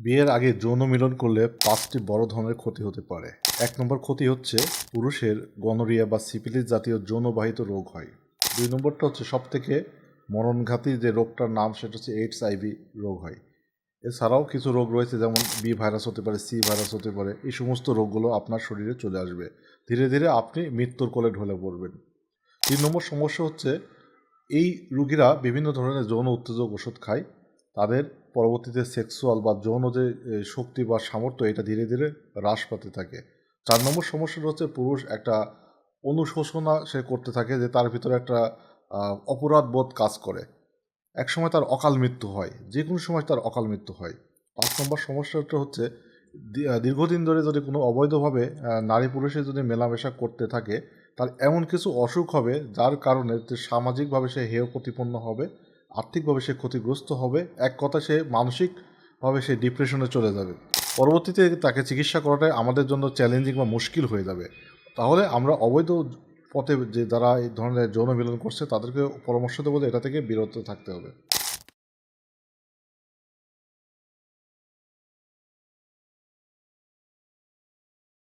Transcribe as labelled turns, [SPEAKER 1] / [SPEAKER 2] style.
[SPEAKER 1] বিয়ের আগে যৌন মিলন করলে পাঁচটি বড় ধরনের ক্ষতি হতে পারে। এক নম্বর ক্ষতি হচ্ছে পুরুষের গনোরিয়া বা সিপিলিস জাতীয় যৌনবাহিত রোগ হয়। দুই নম্বরটা হচ্ছে সব থেকে মরণঘাতী যে রোগটার নাম, সেটা হচ্ছে এইডস আইভি রোগ হয়। এছাড়াও কিছু রোগ রয়েছে, যেমন বি ভাইরাস হতে পারে সি ভাইরাস হতে পারে। এই সমস্ত রোগগুলো আপনার শরীরে চলে আসবে। ধীরে ধীরে আপনি মৃত্যুর কোলে ঢলে পড়বেন। তিন নম্বর সমস্যা হচ্ছে এই রুগীরা বিভিন্ন ধরনের যৌন উত্তেজক ওষুধ খায়। তাদের পরবর্তীতে সেক্সুয়াল বা যৌন যে শক্তি বা সামর্থ্য এটা ধীরে ধীরে হ্রাস পাতে থাকে। চার নম্বর সমস্যাটা হচ্ছে পুরুষ একটা অনুশোষণা সে করতে থাকে যে তার ভিতরে একটা আহ, অপরাধ বোধ কাজ করে। এক সময় তার অকাল মৃত্যু হয় যে কোনো সময় তার অকাল মৃত্যু হয়। পাঁচ নম্বর সমস্যাটা হচ্ছে দীর্ঘদিন ধরে যদি কোনো অবৈধভাবে নারী পুরুষে যদি মেলামেশা করতে থাকে তার এমন কিছু অসুখ হবে যার কারণে সামাজিকভাবে সে হেয় প্রতিপন্ন হবে। আর্থিকভাবে সে ক্ষতিগ্রস্ত হবে। এক কথা সে মানসিকভাবে সে ডিপ্রেশনে চলে যাবে। পরবর্তীতে তাকে চিকিৎসা করাটাই আমাদের জন্য চ্যালেঞ্জিং বা মুশকিল হয়ে যাবে। তাহলে আমরা অবৈধ পথে যে যারা এই ধরনের যৌন মিলন করছে, তাদেরকে পরামর্শ দেবো এটা থেকে বিরত থাকতে হবে।